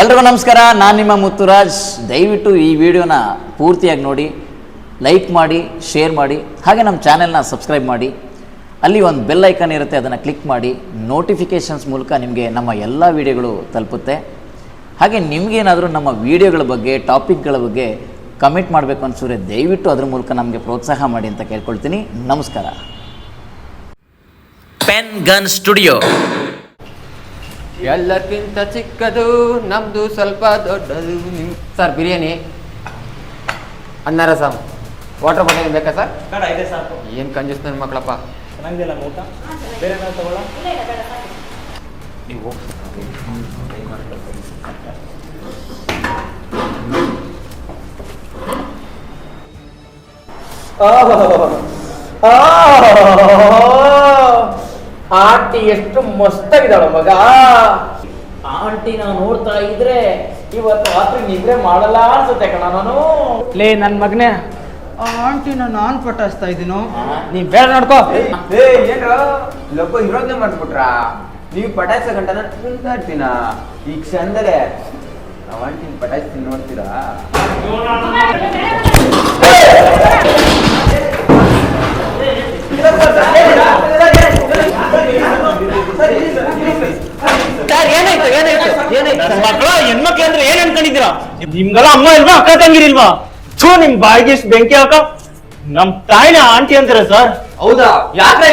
ಎಲ್ರಿಗೂ ನಮಸ್ಕಾರ, ನಾನು ನಿಮ್ಮ ಮುತ್ತುರಾಜ್. ದಯವಿಟ್ಟು ಈ ವಿಡಿಯೋನ ಪೂರ್ತಿಯಾಗಿ ನೋಡಿ, ಲೈಕ್ ಮಾಡಿ, ಶೇರ್ ಮಾಡಿ, ಹಾಗೆ ನಮ್ಮ ಚಾನೆಲ್ನ ಸಬ್ಸ್ಕ್ರೈಬ್ ಮಾಡಿ. ಅಲ್ಲಿ ಒಂದು ಬೆಲ್ ಐಕನ್ ಇರುತ್ತೆ, ಅದನ್ನು ಕ್ಲಿಕ್ ಮಾಡಿ. ನೋಟಿಫಿಕೇಷನ್ಸ್ ಮೂಲಕ ನಿಮಗೆ ನಮ್ಮ ಎಲ್ಲ ವಿಡಿಯೋಗಳು ತಲುಪುತ್ತೆ. ಹಾಗೆ ನಿಮಗೇನಾದರೂ ನಮ್ಮ ವಿಡಿಯೋಗಳ ಬಗ್ಗೆ, ಟಾಪಿಕ್ಗಳ ಬಗ್ಗೆ ಕಮೆಂಟ್ ಮಾಡಬೇಕು ಅನಿಸಿದ್ರೆ ದಯವಿಟ್ಟು ಅದ್ರ ಮೂಲಕ ನಮಗೆ ಪ್ರೋತ್ಸಾಹ ಮಾಡಿ ಅಂತ ಕೇಳ್ಕೊಳ್ತೀನಿ. ನಮಸ್ಕಾರ. Pen gun studio. ಎಲ್ಲಕ್ಕಿಂತ ಚಿಕ್ಕದು ನಮ್ದು ಸ್ವಲ್ಪ ದೊಡ್ಡದು. ನಿಮ್ ಸರ್ ಬಿರಿಯಾನಿ. ಅನ್ನ ರಸಂ ವಾಟರ್ ಬಾಟಲ್ ಬೇಕಾ ಸರ್? ಬೇಡ ಇದೆ ಸಾಕು. ಏನು ಕಂಜೂಸ್ ನನ್ನ ಮಕ್ಕಳಪ್ಪ ಊಟ. ಬೇರೆ ಏನಾದ್ರು ತಗೊಳ್ಳ? ನೀವು. ಆಂಟಿ ಎಷ್ಟು ಮಸ್ತಾಗಿದ್ದಾಳ ಮಗ ಆಂಟಿ ನಾವು ನೋಡ್ತಾ ಇದ್ರೆ ಇವತ್ತು ರಾತ್ರಿ ನಿದ್ರೆ ಮಾಡಲ್ಲ ಅನ್ಸುತ್ತೆ ಕಣ ನಾನು ಲೇ ನನ್ನ ಮಗನೇ ಆ ನಾನು ನಾನ್ ಪಟಾಸ್ತಾ ಇದೀನೋ ನೀ ಬೇಡ ನೋಡ್ಕೋ ಏ ಏನ್ರ ಲಬ್ಬ ಇರೋದನ್ನೇ ಮಾಡ್ಬಿಟ್ರ ನೀವು ಪಟಾಯಿಸೋ ಗಂಟ ನಾನು ಕುಂತಾ ಇರ್ತೀನ ಈ ಕ್ಷಣದಲ್ಲೇ ನಾವು ಆಂಟಿನ ಪಟಾಯಿಸ್ತೀನಿ ನೋಡ್ತೀರಾ ಏನಾಯ್ತು ಏನಾಯ್ತು ಏನಾಯ್ತು ಮಕ್ಕಳ ಹೆಣ್ಮಕ್ಳು ಅಂದ್ರೆ ಏನ್ ಅನ್ಕೊಂಡಿದ್ದೀರಾ ನಿಮ್ಗೆಲ್ಲ ಅಮ್ಮ ಇಲ್ವಾ ಅಕ್ಕ ತಂಗಿರಿಲ್ವಾ ಥೂ ನಿಮ್ ಬಾಯಿಗೆ ಇಷ್ಟ್ ಬೆಂಕಿ ಹಾಕ ನಮ್ ತಾಯಿನ ಆಂಟಿ ಅಂತಾರ ಸರ್ ಹೌದಾ ಯಾಕೆ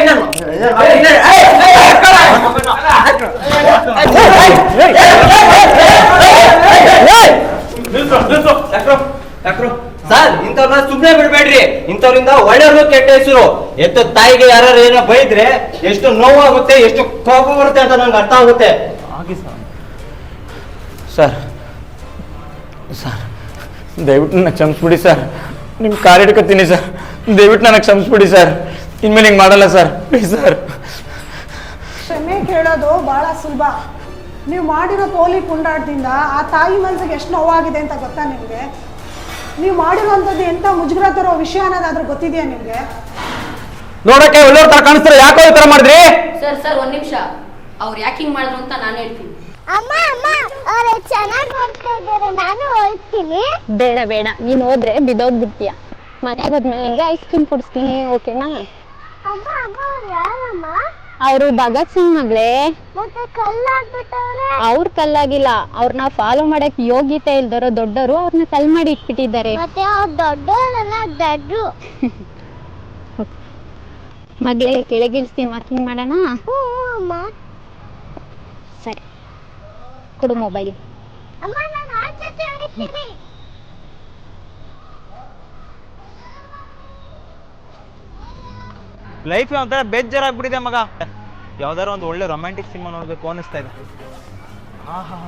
ಸರ್ ಇಂಥವ್ರನ್ನ ಸುಮ್ನೆ ಬಿಡ್ಬೇಡ್ರಿ ಇಂಥವ್ರಿಂದ ಒಳ್ಳೆಯವ್ರಿಗೂ ಕೆಟ್ಟ ಹೆಸರು ಎತ್ತ ತಾಯಿಗೆ ಯಾರು ಏನೋ ಬೈದ್ರೆ ಎಷ್ಟು ನೋವಾಗುತ್ತೆ ಎಷ್ಟು ಕೋಪ ಬರುತ್ತೆ ಅಂತ ನಂಗೆ ಅರ್ಥ ಆಗುತ್ತೆ ಸರ್ ಸರ್ ಸರ್ ದಯವಿಟ್ಟು ನನಗೆ ಕ್ಷಮಿಸ್ಬಿಡಿ ಸರ್. ನಿಮ್ಮ ಕಾರ್ ಹಿಡ್ಕೊತೀನಿ ಸರ್. ದಯವಿಟ್ಟು ನನಗೆ ಕ್ಷಮಿಸ್ಬಿಡಿ ಸರ್. ಇನ್ಮೇಲೆ ಹಿಂಗೆ ಮಾಡಲ್ಲ ಸರ್. Please sir. ಕ್ಷಮೆ ಕೇಳೋದು ಭಾಳ ಸುಲಭ. ನೀವು ಮಾಡಿರೋ ಪೋಲಿ ಕುಂಡಾಟದಿಂದ ಆ ತಾಯಿ ಮನಸ್ಸಿಗೆ ಎಷ್ಟು ನೋವಾಗಿದೆ ಅಂತ ಗೊತ್ತಾ ನಿಮಗೆ? ನೀವು ಮಾಡಿರೋಂಥದ್ದು ಎಂಥ ಮುಜುಗರ ತರೋ ವಿಷಯ ಅನ್ನೋದಾದ್ರೂ ಗೊತ್ತಿದೆಯಾ ನಿಮಗೆ? ನೋಡಕ್ಕೆ ಒಳ್ಳೆಯವ್ರ ಥರ ಕಾಣಿಸ್ತಾರೆ? ಯಾಕೋ ಈ ಥರ ಮಾಡಿದ್ರಿ? ಸರ್ ಸರ್ ಒಂದು ನಿಮಿಷ. ಅವ್ರು ಯಾಕಿಂಗ್ ಮಾಡಿದ್ರು ಅಂತ ನಾನು ಹೇಳ್ತೀನಿ. ಅಮ್ಮ ಅಮ್ಮ ಅವ್ರು ಚೆನ್ನಾಗಿ ಓದ್ತಾ ಇದ್ದಾರೆ. ನಾನು ಓದ್ತೀನಿ ಬೇಡ ಬೇಡ. ನೀನು ಹೋದ್ರೆ ಬಿದ್ದೋಗ್ಬಿಡ್ತೀಯ. ಮನೆಗೆ ಹೋದ್ಮೇಲೆ ನಿಂಗೆ ಐಸ್ ಕ್ರೀಮ್ ಕೊಡಿಸ್ತೀನಿ ಓಕೆನಾ ಅಮ್ಮ ಅಮ್ಮ ಅವ್ರು ಯಾರಮ್ಮ? ಅವರು ಭಗತ್ ಸಿಂಗ್ ಮಗಳೇ. ಮತ್ತೆ ಕಲ್ಲಾಗ್ಬಿಟ್ಟವ್ರೆ. ಅವ್ರ ಕಲ್ಲಾಗಿಲ್ಲ. ಅವ್ರನ್ನ ಫಾಲೋ ಮಾಡಕ್ ಯೋಗ್ಯತೆ ಇಲ್ದಿರೋ ದೊಡ್ಡವರು ಅವ್ರನ್ನ ಕಲ್ ಮಾಡಿ ಇಟ್ಬಿಟ್ಟಿದ್ದಾರೆ. ಮತ್ತೆ ಅವ್ರು ದೊಡ್ಡವರಲ್ಲ ದಡ್ರು. ಮಗಳೇ ಕೆಳಗಿಳಿಸ್ತೀನಿ. ವಾಕಿಂಗ್ ಮಾಡೋಣ? ಹ್ಞೂ ಅಮ್ಮ. ಕೊಡು ಮೊಬೈಲ್ ಲೈಫ್ ಒಂಥರ ಬೇಜಾರಾಗ್ಬಿಟ್ಟಿದೆ ಮಗ. ಯಾವ್ದಾರ ಒಂದು ಒಳ್ಳೆ ರೊಮ್ಯಾಂಟಿಕ್ ಸಿನಿಮಾ ನೋಡ್ಬೇಕು ಅನಿಸ್ತಾ ಇದೆ. ಆಹಾ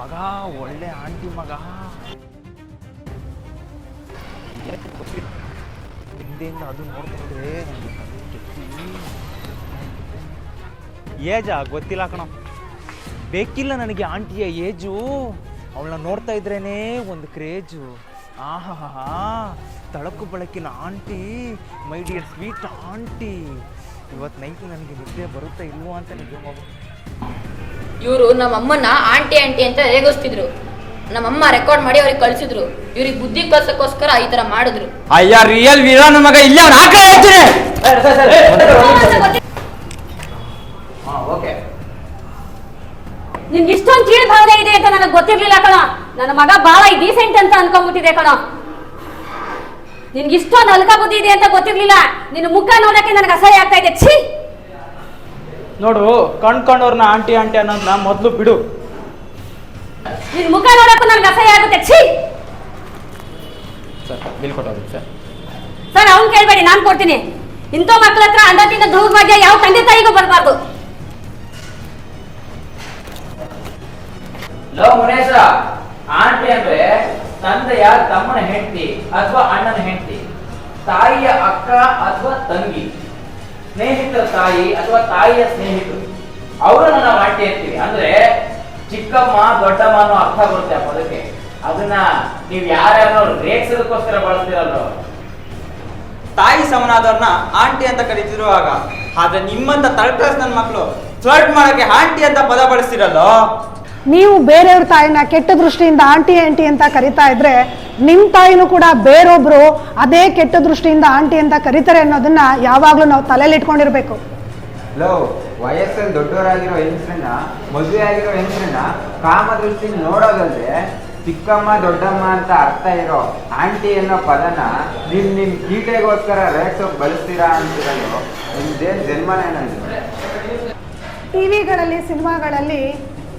ಮಗ ಒಳ್ಳೆ ಆಂಟಿ ಮಗ. ಹಿಂದೆಯಿಂದ ಅದು ನೋಡ್ತಿದ್ರೆ ಏಜಾ ಗೊತ್ತಿಲ್ಲ ಕಣ. ಬೇಕಿಲ್ಲ ನನಗೆ ಆಂಟಿಯ ಏಜು ಅವಳನ್ನ ನೋಡ್ತಾ ಇದ್ರೇನೆ ಒಂದು ಕ್ರೇಜು ಆಹಾ ತಳಕು ಬಳಕಿನ aunty my dear sweet aunty ಇವತ್ತು ನೈಟ್ ನನಗೆ ನಿದ್ದೆ ಬರುತ್ತಾ ಇಲ್ವೋ ಅಂತ ನಿಜ ಇವರು ನಮ್ಮ ಅಮ್ಮನ ಆಂಟಿ ಆಂಟಿ ಅಂತ ರೇಗಿಸ್ತಿದ್ರು ನಮ್ಮಮ್ಮ ರೆಕಾರ್ಡ್ ಮಾಡಿ ಅವ್ರಿಗೆ ಕಳಿಸಿದ್ರು ಇವ್ರಿಗೆ ಬುದ್ಧಿ ಕಲ್ಸಕ್ಕೋಸ್ಕರ ಈ ತರ ಮಾಡಿದ್ರು ಅಯ್ಯ ರಿಯಲ್ ವಿರಾನ್ ಮಗ ಇಲ್ಲ ಅವ್ನು ಆ ಕಡೆ ಹೋಗ್ತೀನಿ ಓಕೆ ನಿನ್ಗೆ ಇಷ್ಟೊಂದು ಕೀಳು ಭಾವನೆ ಇದೆ ಅಂತ ನನಗೆ ಗೊತ್ತಿರ್ಲಿಲ್ಲ ಕಣ. ನನ್ನ ಮಗ ಬಹಳ ಡೀಸೆಂಟ್ ಅಂತ ಅನ್ಕೊಂಡ್ಬಿಟ್ಟಿದೆ ಕಣ. ನಿನ್ಗೆ ಇಷ್ಟೊಂದು ಅಲ್ಕ ಬುದ್ಧಿ ಇದೆ ಅಂತ ಗೊತ್ತಿರ್ಲಿಲ್ಲ. ನಿನ್ನ ಮುಖ ನೋಡಕ್ಕೆ ನನಗೆ ಅಸಹ್ಯ ಆಗ್ತಾ ಇದೆ. ಛೀ! ನೋಡು ಕಣ್ಕೊಂಡವ್ರನ್ನ ಆಂಟಿ ಆಂಟಿ ಅನ್ನೋದನ್ನ ಮೊದಲು ಬಿಡು. ನಿನ್ ಮುಖ ನೋಡಕ್ಕೂ ನನಗೆ ಅಸಹ್ಯ ಆಗುತ್ತೆ. ಛೀ! ಸರ್ ಬಿಲ್ ಕೊಟ್ಟೋಗಿ ಸರ್. ಸರ್ ಅವ್ನ್ ಕೇಳ್ಬೇಡಿ ನಾನು ಕೊಡ್ತೀನಿ. ಇಂಥ ಮಕ್ಳ ಹತ್ರ ಅಂದಕ್ಕಿಂತ ದೌರ್ಭಾಗ್ಯ ಯಾವ ತಂದೆ ತಾಯಿಗೂ ಬರಬಾರ್ದು. ಲೋ ಮುನೇಶ ಆಂಟಿ ಅಂದ್ರೆ ತಂದೆಯ ತಮ್ಮನ ಹೆಂಡತಿ ಅಥವಾ ಅಣ್ಣನ ಹೆಂಡತಿ, ತಾಯಿಯ ಅಕ್ಕ ಅಥವಾ ತಂಗಿ, ಸ್ನೇಹಿತರ ತಾಯಿ ಅಥವಾ ತಾಯಿಯ ಸ್ನೇಹಿತರು. ಅವರನ್ನ ನಾವು ಆಂಟಿ ಅಂತೀವಿ. ಅಂದ್ರೆ ಚಿಕ್ಕಮ್ಮ, ದೊಡ್ಡಮ್ಮ ಅನ್ನೋ ಅರ್ಥ ಬರುತ್ತೆ ಪದಕ್ಕೆ. ಅದನ್ನ ನೀವು ಯಾರ್ಯಾರೋ ರೇಗ್ಸೋದಕ್ಕೋಸ್ಕರ ಬಳಸ್ತಿರಲ್ಲ ತಾಯಿ ಸಮನಾದವ್ರನ್ನ ಆಂಟಿ ಅಂತ ಕರಿತಿರುವಾಗ, ಆದ್ರೆ ನಿಮ್ಮಂತ ತರ್ಡ್ ಕ್ಲಾಸ್ ನನ್ನ ಮಕ್ಕಳು ಫ್ಲರ್ಟ್ ಮಾಡಕ್ಕೆ ಆಂಟಿ ಅಂತ ಪದ ಬಳಸ್ತಿರಲ್ಲೋ? ನೀವು ಬೇರೆಯವ್ರ ತಾಯಿನ ಕೆಟ್ಟ ದೃಷ್ಟಿಯಿಂದ ಆಂಟಿ ಆಂಟಿ ಅಂತ ಕರಿತಾ ಇದ್ರೆ ನಿಮ್ಮ ತಾಯಿನೂ ಕೂಡ ಬೇರೊಬ್ರು ಅದೇ ಕೆಟ್ಟ ದೃಷ್ಟಿಯಿಂದ ಆಂಟಿ ಅಂತ ಕರೀತಾರೆ ಅನ್ನೋದನ್ನ ಯಾವಾಗಲೂ ನಾವು ತಲೆಯಲ್ಲಿ ಇಟ್ಕೊಂಡಿರ್ಬೇಕು ಲೋ ವಯಸ್ಸಲ್ಲಿ ದೊಡ್ಡವರಾಗಿರೋ ಹೆಂಗಸ್ರನ್ನ ಮದುವೆ ಆಗಿರೋ ಹೆಂಗಸ್ರನ್ನ ಕಾಮ ದೃಷ್ಟಿಯಿಂದ ನೋಡೋದಲ್ದೆ ಚಿಕ್ಕಮ್ಮ ದೊಡ್ಡಮ್ಮ ಅಂತ ಅರ್ಥ ಇರೋ ಆಂಟಿ ಅನ್ನೋ ಪದನ ನಿಮ್ ನಿಮ್ ಕೀಟೆಗೋಸ್ಕರ ರೇಟ್ಸೋಕ್ ಬಳಸ್ತೀರಾ ಅಂತಿರೋ ನಿಮ್ದೇನ್ ಜನ್ಮನೇನಿದೆ ಟಿವಿಗಳಲ್ಲಿ ಸಿನಿಮಾಗಳಲ್ಲಿ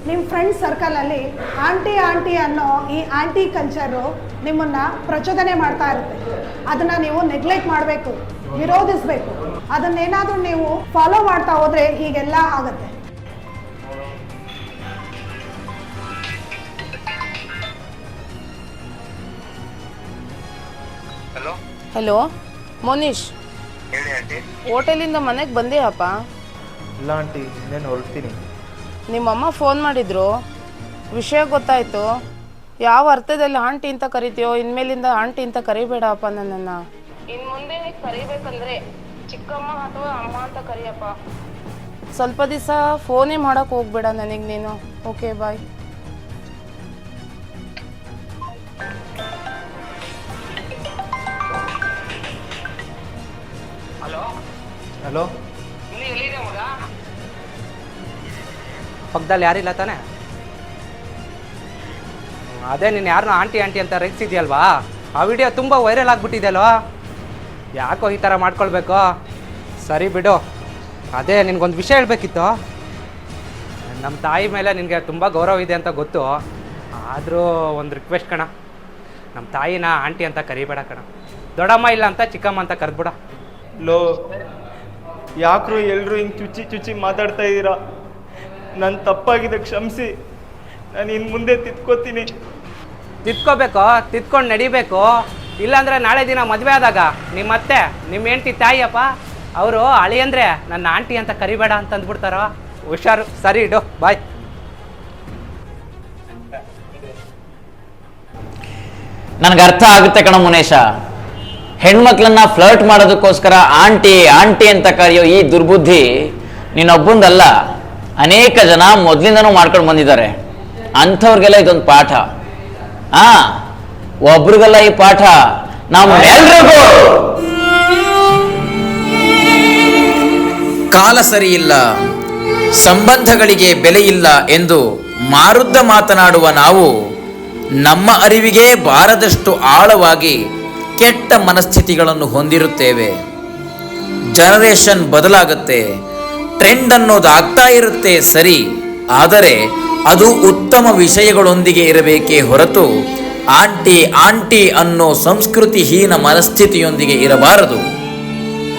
ನಿಮ್ಮ ಫ್ರೆಂಡ್ಸ್ ಸರ್ಕಲಲ್ಲಿ ಆಂಟಿ ಆಂಟಿ ಅನ್ನೋ ಈ ಆಂಟಿ ಕಲ್ಚರು ನಿಮ್ಮನ್ನು ಪ್ರಚೋದನೆ ಮಾಡ್ತಾ ಇರುತ್ತೆ. ಅದನ್ನು ನೀವು ನೆಗ್ಲೆಕ್ಟ್ ಮಾಡಬೇಕು ವಿರೋಧಿಸಬೇಕು. ಅದನ್ನೇನಾದರೂ ನೀವು ಫಾಲೋ ಮಾಡ್ತಾ ಹೋದರೆ ಹೀಗೆಲ್ಲ ಆಗುತ್ತೆ. ಹಲೋ ಮೋನೀಶ್ ಹೋಟೆಲಿಂದ ಮನೆಗೆ ಬಂದೆಯಪ್ಪ? ಇಲ್ಲ ಆಂಟಿ ಇನ್ನೇನು ಹೊರಡ್ತೀನಿ. ನಿಮ್ಮಮ್ಮ ಫೋನ್ ಮಾಡಿದ್ರು ವಿಷಯ ಗೊತ್ತಾಯ್ತು ಯಾವ ಅರ್ಥದಲ್ಲಿ ಆಂಟಿ ಅಂತ ಕರಿತೀಯೋ ಇನ್ಮೇಲಿಂದ ಆಂಟಿ ಅಂತ ಕರಿಬೇಡಪ್ಪ ನನ್ನನ್ನು. ಇನ್ ಮುಂದೆ ಕರಿಬೇಕಂದ್ರೆ ಚಿಕ್ಕಮ್ಮ ಅಥವಾ ಅಮ್ಮ ಅಂತ ಕರಿಯಪ್ಪ. ಸ್ವಲ್ಪ ದಿವಸ ಫೋನೇ ಮಾಡೋಕೆ ಹೋಗ್ಬೇಡ ನನಗೆ ನೀನು. Okay bye. ಹಲೋ? ಪಕ್ಕದಲ್ಲಿ ಯಾರಿಲ್ಲ ತಾನೆ? ಅದೇ ನೀನು ಯಾರನ್ನ ಆಂಟಿ ಆಂಟಿ ಅಂತ ರೇಗಿಸಿದ್ಯಲ್ವಾ ಆ ವಿಡಿಯೋ ತುಂಬ ವೈರಲ್ ಆಗಿಬಿಟ್ಟಿದೆಯಲ್ವಾ ಯಾಕೋ ಈ ಥರ ಮಾಡ್ಕೊಳ್ಬೇಕು? ಸರಿ ಬಿಡು. ಅದೇ ನಿನಗೊಂದು ವಿಷಯ ಹೇಳಬೇಕಿತ್ತು. ನಮ್ಮ ತಾಯಿ ಮೇಲೆ ನಿನಗೆ ತುಂಬ ಗೌರವ ಇದೆ ಅಂತ ಗೊತ್ತು. ಆದರೂ ಒಂದು ರಿಕ್ವೆಸ್ಟ್ ಕಣ. ನಮ್ಮ ತಾಯಿನ ಆಂಟಿ ಅಂತ ಕರಿಬೇಡ ಕಣ. ದೊಡ್ಡಮ್ಮ ಇಲ್ಲ ಅಂತ ಚಿಕ್ಕಮ್ಮ ಅಂತ ಕರೆದ್ಬಿಡ. ಲೋ, ಯಾಕ್ರು ಎಲ್ಲರೂ ಹಿಂಗೆ ಚುಚ್ಚಿ ಚುಚ್ಚಿ ಮಾತಾಡ್ತಾ ಇದ್ದೀರಾ? ನನ್ನ ತಪ್ಪಾಗಿದೆ ಕ್ಷಮಿಸಿ. ನಾನು ಇನ್ನು ಮುಂದೆ ತಿತ್ಕೋತೀನಿ ತಿತ್ಕೋಬೇಕು ತಿತ್ಕೊಂಡು ನಡಿಬೇಕು. ಇಲ್ಲಾಂದ್ರೆ ನಾಳೆ ದಿನ ಮದುವೆ ಆದಾಗ ನಿಮ್ಮ ಅತ್ತೆ ನಿಮ್ಮ ಹೆಂಡತಿ ತಾಯಿಯಪ್ಪ ಅವರು ಅಳಿಯಂದ್ರೆ ನನ್ನ ಆಂಟಿ ಅಂತ ಕರಿಬೇಡ ಅಂತ ಅಂದ್ಬಿಡ್ತಾರೋ ಹುಷಾರು ಸರಿ ಇಡು ಬಾಯ್. ನನಗೆ ಅರ್ಥ ಆಗುತ್ತೆ ಕಣ ಮುನೇಶ. ಹೆಣ್ಮಕ್ಳನ್ನ ಫ್ಲರ್ಟ್ ಮಾಡೋದಕ್ಕೋಸ್ಕರ ಆಂಟಿ ಆಂಟಿ ಅಂತ ಕರೆಯೋ ಈ ದುರ್ಬುದ್ಧಿ ನೀನೊಬ್ಬಂದಲ್ಲ ಅನೇಕ ಜನ ಮೊದಲಿಂದನೂ ಮಾಡ್ಕೊಂಡು ಬಂದಿದ್ದಾರೆ. ಅಂಥವ್ರಿಗೆಲ್ಲ ಇದೊಂದು ಪಾಠ. ಆ, ಒಬ್ರಿಗೆಲ್ಲ ಈ ಪಾಠ. ನಮ್ಮೆಲ್ರಿಗೂ ಕಾಲ ಸರಿಯಿಲ್ಲ, ಸಂಬಂಧಗಳಿಗೆ ಬೆಲೆಯಿಲ್ಲ ಎಂದು ಮಾರುದ್ದ ಮಾತನಾಡುವ ನಾವು ನಮ್ಮ ಅರಿವಿಗೆ ಬಾರದಷ್ಟು ಆಳವಾಗಿ ಕೆಟ್ಟ ಮನಸ್ಥಿತಿಗಳನ್ನು ಹೊಂದಿರುತ್ತೇವೆ. ಜನರೇಷನ್ ಬದಲಾಗುತ್ತೆ. ಟ್ರೆಂಡ್ ಅನ್ನೋದು ಆಗ್ತಾ ಇರುತ್ತೆ ಸರಿ, ಆದರೆ ಅದು ಉತ್ತಮ ವಿಷಯಗಳೊಂದಿಗೆ ಇರಬೇಕೇ ಹೊರತು ಆಂಟಿ ಆಂಟಿ ಅನ್ನೋ ಸಂಸ್ಕೃತಿಹೀನ ಮನಸ್ಥಿತಿಯೊಂದಿಗೆ ಇರಬಾರದು.